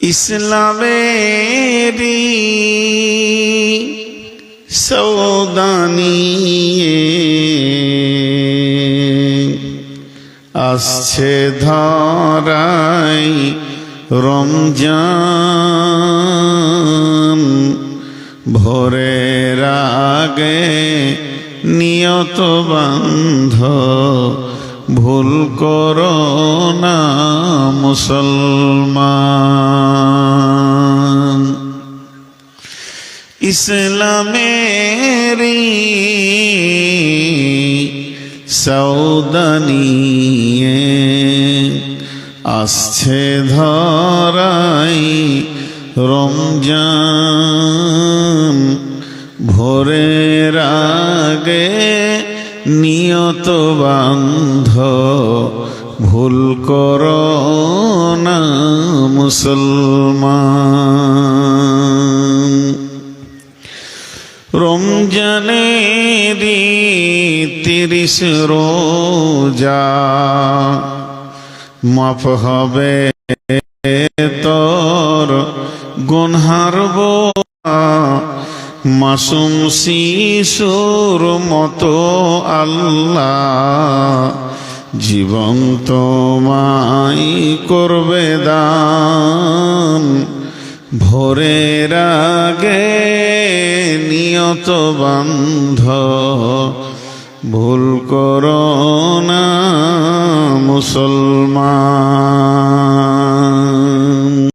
ইসলামেরি সৌদানিয়ে আসছে ধরাই রমজান। ভোরের আগে নিয়ত বান্ধ ভুল করো না মুসলমান। ইসলামেরি সৌদানিয়ে আসছে ধরাই রমজান। ভোরের আগে নিয়ত বান্ধ ভুল করো না মুসলমান। রমজানেরি তিরিশ রোজা। মাফ হবে তোর গুনহার মাসুম শিশুর মতো আল্লাহ জীবন তোমায় করবে দান। ভোরের আগে নিয়ত বান্ধ। ভুল করো না মুসলমান।